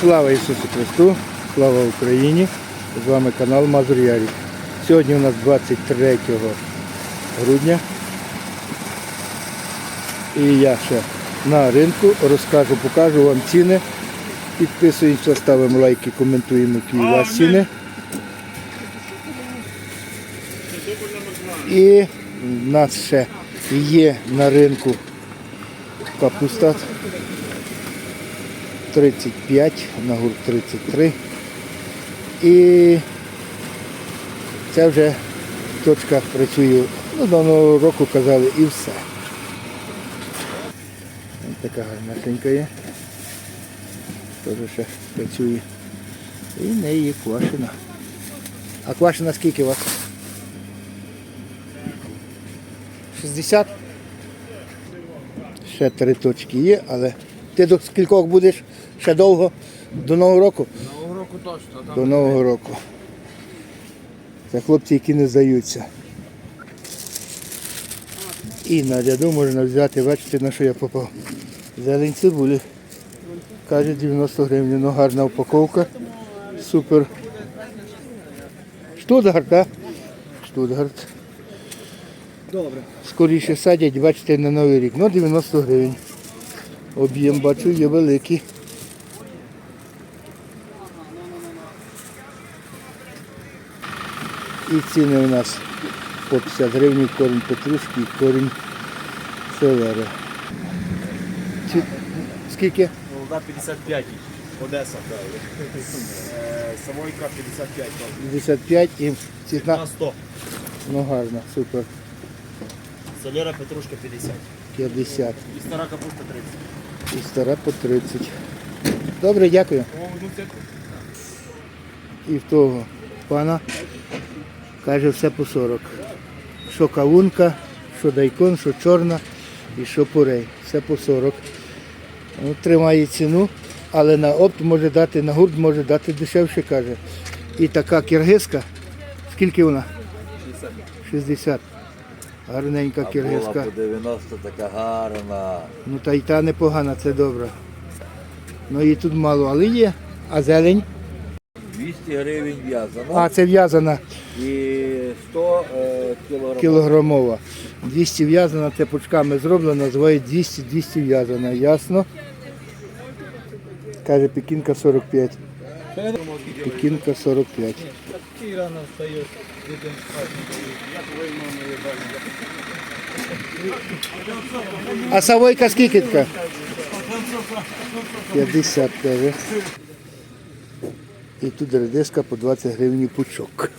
Слава Ісусу Христу, слава Україні! З вами канал Мазур Ярік. Сьогодні у нас 23 грудня. І я ще на ринку розкажу, покажу вам ціни. Підписуємося, ставимо лайки, коментуємо, які у вас ціни. І в нас ще є на ринку капуста 35, на гурт 33. І це вже точка працює, ну, до нового року казали і все. Ось така гарнесенька є. Теж ще працює. І в неї є квашена. А квашена скільки у вас? 60? Ще три точки є, але ти до скількох будеш ще довго? До Нового року? Нового року точно. Там До Нового року. Це хлопці, які не здаються. І на ряду можна взяти, бачите, на що я попав. Зелень цибулі. Каже 90 гривень. Ну гарна упаковка. Супер. Штутгарт, так? Штутгарт. Добре. Скоріше садять, бачите, на Новий рік. Ну, 90 гривень. Об'єм бачу є великий. І ціни у нас по 50 гривень корінь петрушки і корінь селери. Ці... Скільки? Волода 55. Одеса. Е, Самойка 55. 55 і ціна. На 100. Ну гарно, супер. Солера Петрушка 50. 50. І стара капуста 30. І стара по 30. Добре, дякую. І в того пана каже все по 40. Що кавунка, що дайкон, що чорна і що порей. Все по 40. Ну, тримає ціну, але на опт може дати, на гурт може дати дешевше, каже. І така киргизка. Скільки вона? 60. 60. Гарненька Була по 90 така гарна. Ну та й та непогана, це добре. Ну її тут мало, але є. А зелень? 200 гривень в'язана А, це в'язана і 100 е, кілограмів. кілограмова. 200 в'язана, це пучками зроблено, називають 200-200 в'язана. Ясно? Каже, пекінка 45. Пекінка 45. А савойка скільки 50 каже. І тут редиска по 20 гривень пучок.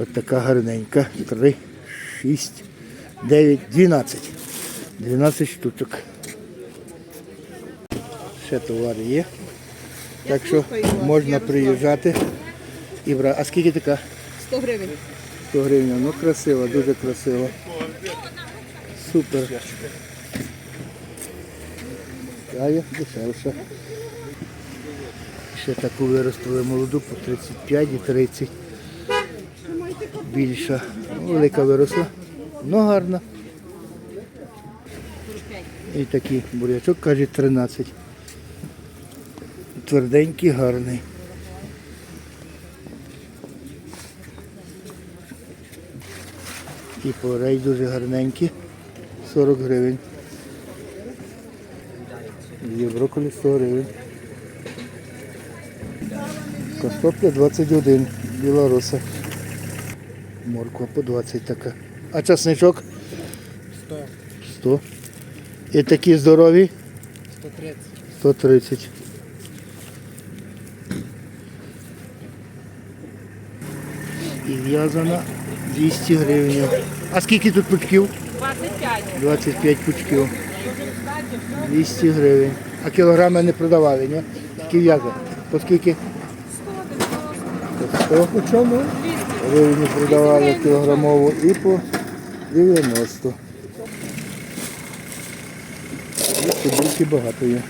Ось така гарненька. 3, 6, 9, 12. 12 штучок. Ще товари є. Так що можна приїжджати і брати. А скільки така? 100 гривень. 100 гривень. Ну красиво, дуже красиво. Супер. А є дешевше. Ще таку виростили молоду по 35 і 30. Більша. Ну, велика виросла. Ну гарна. І такий бурячок, каже, 13. Тверденький, гарний. І порей дуже гарненькі. 40 гривень. Є брокколі 100 гривень. Картопля 21, білоруса. Морква по 20 така. А часничок? 100. 100. І такі здорові? 130. 130. І в'язана 200 гривень. А скільки тут пучків? 25. 25 пучків. 200 гривень. А кілограми не продавали, ні? Тільки в'яза. По скільки? 100. По 100 чому? гривень продавали кілограмову і по 90. І цибульки багато є.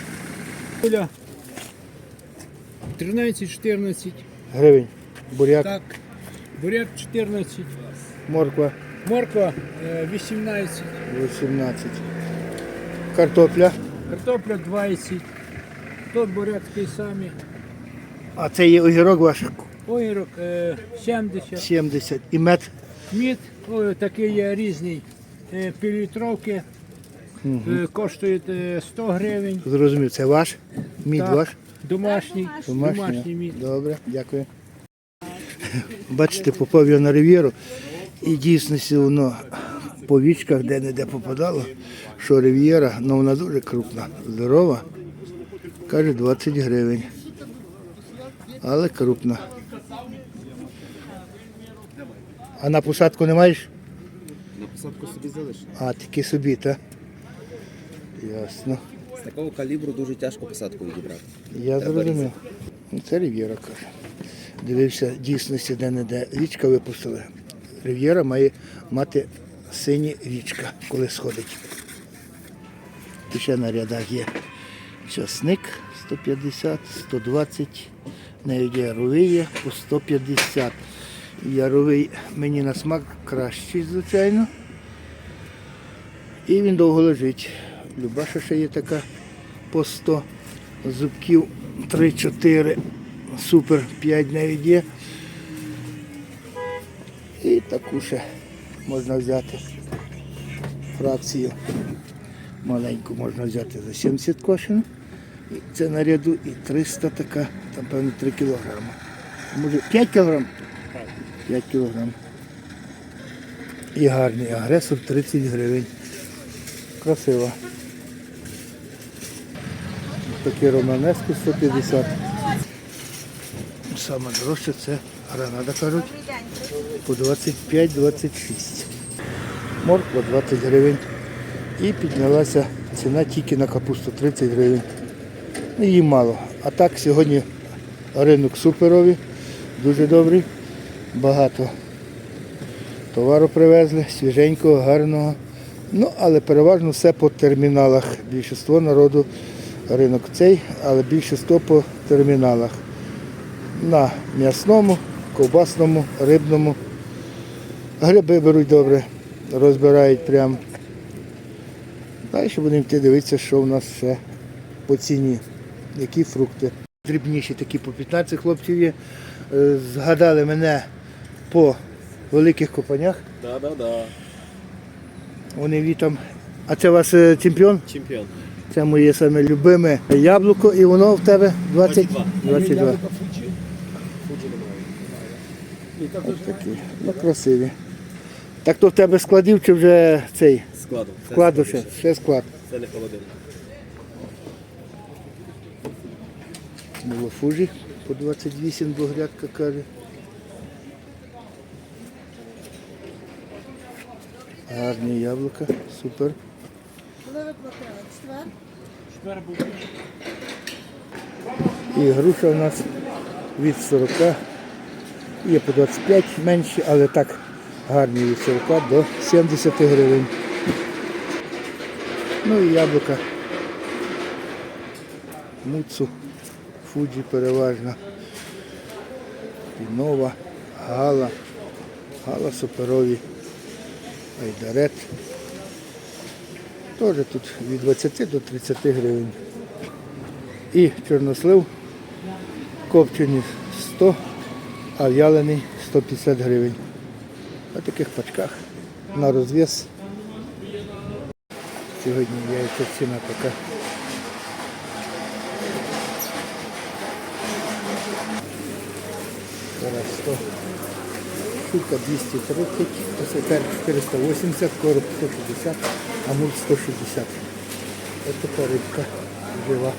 13-14. Гривень. Буряк, Так. Буряк 14. морква Морква е, 18. 18. Картопля Картопля 20. Тут буряк такий самий. А це є огірок ваш Огірок е, 70. 70. І мед Мід такий є різний. Е, півлітровки е, коштують е, 100 гривень. зрозумів, це ваш? Мід Так. ваш? Домашній, Домашній. мід. Добре, дякую. Бачите, попав я на рив'єру, і дійсно воно по вічках де-не-де попадало, що рив'єра, ну вона дуже крупна, здорова. Каже 20 гривень. Але крупна. А на посадку не маєш? На посадку собі залиш. А, тільки собі, так? Ясно. З такого калібру дуже тяжко посадку відібрати. Я зрозумів. Це Рів'єра каже. Дивився дійсності де-не-де. Річка випустили. Рів'єра має мати сині річка, коли сходить. І ще на рядах є часник 150, 120, навіть яровий є по 150. Яровий мені на смак кращий, звичайно. І він довго лежить. Любаша ще є така по 100 зубків 3-4, супер 5 навіть є. І таку ще можна взяти фракцію. Маленьку можна взяти за 70 кошен. І це на ряду і 300 така, там певно 3 кілограми. Може 5 кілограм? 5 кілограм. І гарний агресор 30 гривень. Красиво. Такі романески 150. Саме дорожче це гранада, кажуть, по 25-26. Морква 20 гривень. І піднялася ціна тільки на капусту 30 гривень. Ну, Її мало. А так сьогодні ринок суперовий, дуже добрий. Багато товару привезли, свіженького, гарного. Ну, але переважно все по терміналах. Більшість народу ринок цей, але більшість по терміналах. На м'ясному, ковбасному, рибному. Гриби беруть добре, розбирають прямо. Далі будемо йти дивитися, що в нас ще по ціні, які фрукти. Дрібніші такі по 15 хлопців є. Е, Згадали мене по великих копанях. Да, да, да. Вони вітам. А це у вас е, чемпіон? Чемпіон. Це моє саме любиме яблуко, і воно в тебе 20? 22. 22. Ось такі. Ну, красиві. Так то в тебе складів чи вже цей? Складу. Складу ще, ще склад. Це не холодильник. Новофужі по 28 двогрядка каже. Гарні яблука, супер. Коли ви платили? Четвер? був. І груша у нас від 40, є по 25 менші, але так гарні від 40 до 70 гривень. Ну і яблука. Муцу, фуджі переважно. Пінова, гала, гала суперові, айдарет. Теж тут від 20 до 30 гривень. І чорнослив копчений 100, а в'ялений 150 гривень. На таких пачках на розв'яз. Сьогодні яйця ціна така. Зараз 100. Штука 230, осетер 480, короб 160, амур 160. Ось така рибка жива.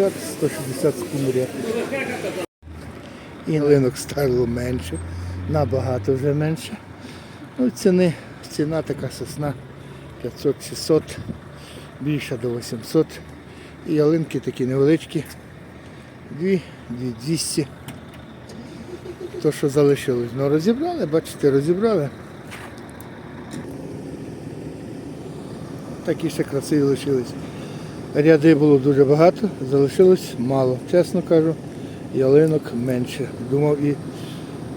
150, 160 скумря. І линок стало менше, набагато вже менше. Ну, ціни, ціна така сосна 500-600, більша до 800. І ялинки такі невеличкі. Дві, дві 200. То, що залишилось. Ну розібрали, бачите, розібрали. Такі ще красиві лишились. Ряди було дуже багато, залишилось мало, чесно кажу. Ялинок менше. Думав і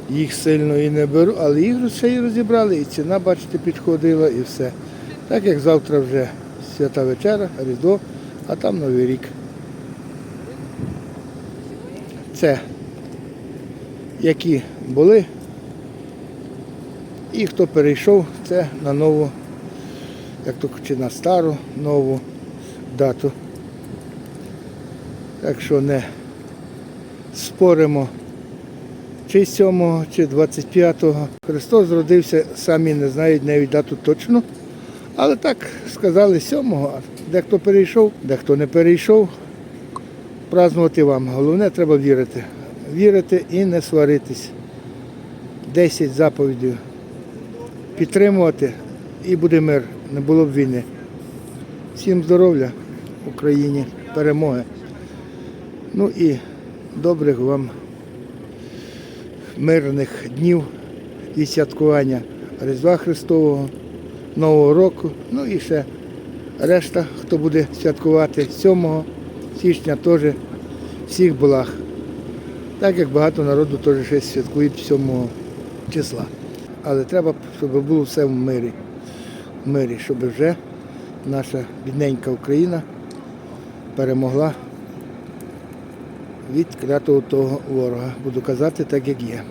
їх сильно і не беру, але їх ще й розібрали, і ціна, бачите, підходила і все. Так як завтра вже Свята вечера, Різдво, а там Новий рік. Це які були. І хто перейшов, це на нову, як то чи на стару нову дату. Так що не споримо, чи 7, чи 25-го. Христос зродився, самі не знають навіть дату точно. Але так сказали 7-го, дехто перейшов, дехто не перейшов. Празнувати вам. Головне треба вірити. Вірити і не сваритись. 10 заповідей підтримувати і буде мир, не було б війни. Всім здоров'я Україні, перемоги. Ну і добрих вам мирних днів і святкування Різдва Христового, Нового року. Ну і ще решта, хто буде святкувати 7 січня, теж всіх благ. Так як багато народу теж ще святкують 7 числа. Але треба, щоб було все в мирі. В мирі, щоб вже наша бідненька Україна перемогла від клятого того ворога. Буду казати так, як є.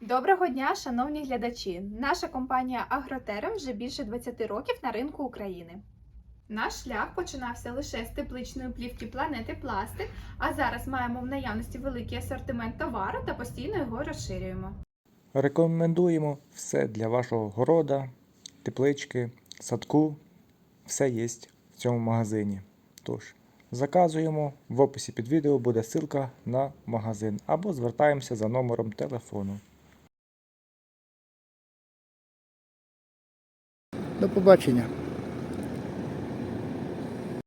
Доброго дня, шановні глядачі! Наша компанія Агротерем вже більше 20 років на ринку України. Наш шлях починався лише з тепличної плівки планети Пластик, а зараз маємо в наявності великий асортимент товару та постійно його розширюємо. Рекомендуємо все для вашого города, теплички, садку. Все є в цьому магазині. Тож, заказуємо. В описі під відео буде ссылка на магазин або звертаємося за номером телефону. До побачення.